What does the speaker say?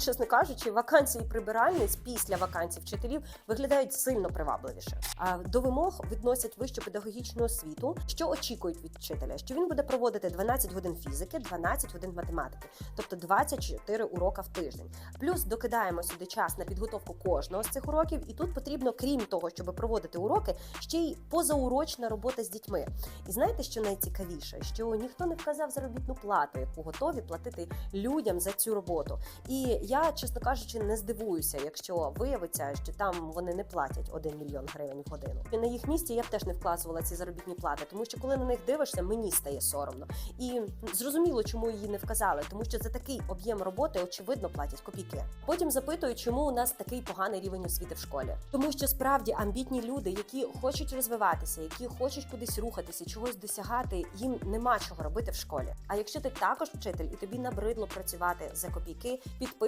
чесно кажучи, вакансії прибиральниць після вакансій вчителів виглядають сильно привабливіше. А до вимог відносять вищу педагогічну освіту, що очікують від вчителя, що він буде проводити 12 годин фізики, 12 годин математики, тобто 24 урока в тиждень. Плюс докидаємо сюди час на підготовку кожного з цих уроків, і тут потрібно, крім того, щоб проводити уроки, ще й позаурочна робота з дітьми. І знаєте, що найцікавіше, що ніхто не вказав заробітну плату, яку готові платити людям за цю роботу. І я, чесно кажучи, не здивуюся, якщо виявиться, що там вони не платять 1 мільйон гривень в годину. І на їх місці я б теж не вказувала ці заробітні плати, тому що коли на них дивишся, мені стає соромно. І зрозуміло, чому її не вказали, тому що за такий об'єм роботи очевидно платять копійки. Потім запитую, чому у нас такий поганий рівень освіти в школі. Тому що справді амбітні люди, які хочуть розвиватися, які хочуть кудись рухатися, чогось досягати, їм нема чого робити в школі. А якщо ти також вчитель і тобі набридло працювати за копійки, підписуй